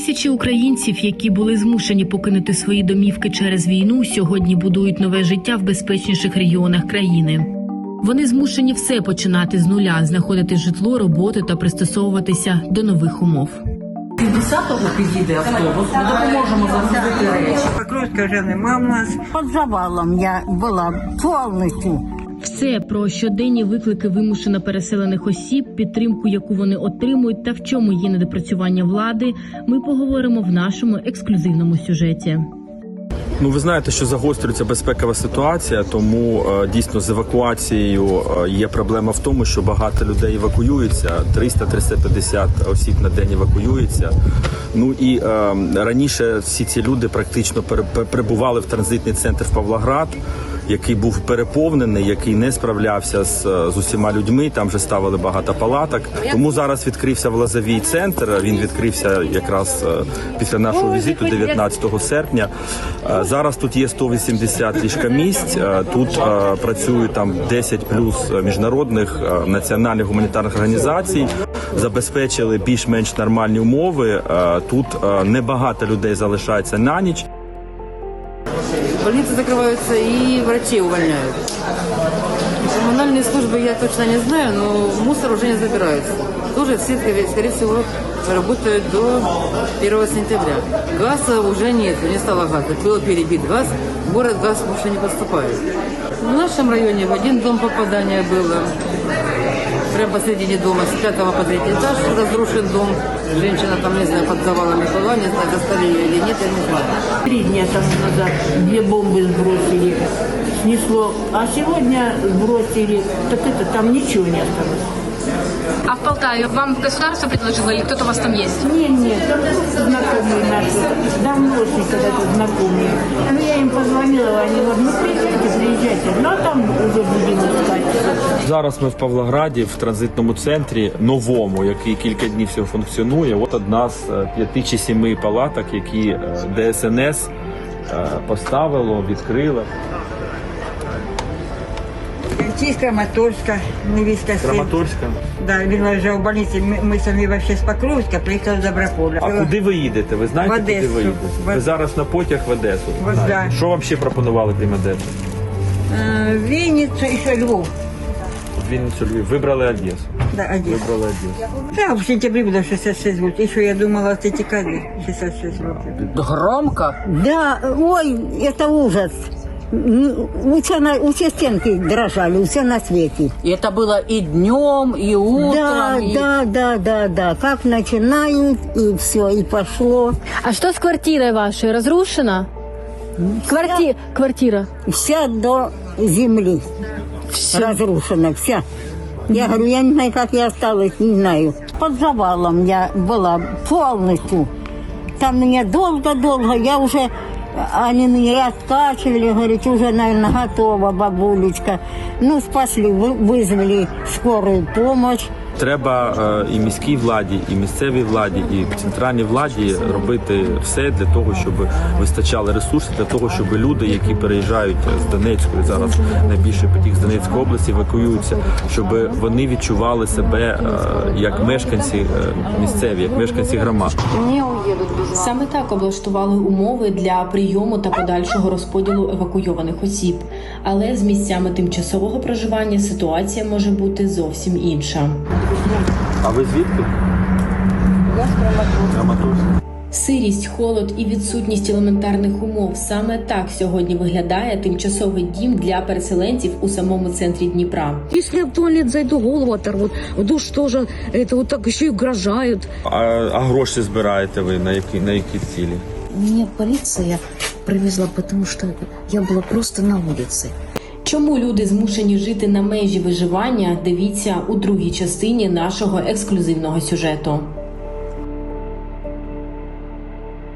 Тисячі українців, які були змушені покинути свої домівки через війну, сьогодні будують нове життя в безпечніших регіонах країни. Вони змушені все починати з нуля, знаходити житло, роботу та пристосовуватися до нових умов. 50-го підійде автобус, ми допоможемо загрузити речі. Покровська вже нема в нас. Под завалом я была полностью. Все про щоденні виклики вимушено переселених осіб, підтримку, яку вони отримують, та в чому є недопрацювання влади. Ми поговоримо в нашому ексклюзивному сюжеті. Ну, ви знаєте, що загострюється безпекова ситуація, тому е, дійсно з евакуацією е, є проблема в тому, що багато людей евакуюються. 300-350 осіб на день евакуюється. Ну і е, раніше всі ці люди практично пере- пер- прибували в транзитний центр в Павлоград, який був переповнений, який не справлявся з, з усіма людьми. Там вже ставили багато палаток. Тому зараз відкрився в Лазовій центр. Він відкрився якраз е, після нашого візиту, 19 серпня. Е, Зараз тут є 180 ліжкомісць. Е, Тут е, працюють там 10 плюс міжнародних е, національних гуманітарних організацій. Забезпечили більш-менш нормальні умови. Е, Тут е, небагато людей залишається на ніч. Больницы закрываются и врачей увольняют. Коммунальные службы я точно не знаю, но мусор уже не забирается. Тоже все, скорее всего, работают до 1 сентября. Газа уже нет, не стало газа. Был перебит газ, город газ больше не поступает. В нашем районе в один дом попадания было. Прямо посередине дома, с пятого по третий этаж разрушен дом. Женщина там, не знаю, под завалами была, не знаю, достали ее или нет, я не знаю. Три дня тому назад две бомбы сбросили, снесло. А сегодня сбросили, так это там ничего не осталось. А в Полтаве вам государство предложило или кто-то у вас там есть? Не, нет, там просто знакомые наши, давношние когда-то знакомые. Ну, я им позвонила, они говорят, ну приезжайте, приезжайте. Ну, Зараз ми в Павлограді в транзитному центрі новому, який кілька днів всього функціонує. От одна з е, п'яти чи сіми палаток, які е, ДСНС е, поставило, відкрило. З Краматорська, невістка син. Краматорська. Да, він лежав в больниці. Ми, ми самі вообще з Покровська приїхали з Доброполя. А куди ви їдете? Ви знаєте, В куди ви їдете? В- Ви зараз на потяг в Одесу. В- да. Що вам ще пропонували крім Одеси? Вінницю і ще Львов. Вінницю Львів. Вибрали Одесу. Да, Одеса. Вибрали Одесу. Да, в сентябрі буде 66 років. І що я думала, це тікарі 66 років. Громко. Да, ой, это ужас. М, Все, на, все стенки дрожали, все на свете. И это было и днем, и утром. Да, и- да, да, да, да. Как начинают, и все, и пошло. А что с квартирой вашей? Разрушена? Кварти... Квартира. Вся до земли разрушена, вся. Я говорю, я не знаю, как я осталась, не знаю. Под завалом я была полностью. Там меня долго-долго, я уже, они меня раскачивали, говорят, уже, наверное, готова, бабулечка. Ну, спасли, вы- вызвали скорую помощь. Треба е, і міській владі, і місцевій владі, і центральній владі робити все для того, щоб вистачали ресурси, для того, щоб люди, які переїжджають з Донецької, зараз найбільший потік з Донецької області, евакуюються, щоб вони відчували себе е, як мешканці е, місцеві, як мешканці громад. Саме так облаштували умови для прийому та подальшого розподілу евакуйованих осіб. Але з місцями тимчасового проживання ситуація може бути зовсім інша. А ви звідки? Краматорськ. Сирість, холод і відсутність елементарних умов саме так сьогодні виглядає тимчасовий дім для переселенців у самому центрі Дніпра. Если я в туалет зайду, голову оторвут. В душ тоже это вот так еще и угрожают. А, а гроші збираєте ви на які на які цілі? Меня полиция привезла, потому что я была просто на улице. Чому люди змушені жити на межі виживання? Дивіться у другій частині нашого ексклюзивного сюжету.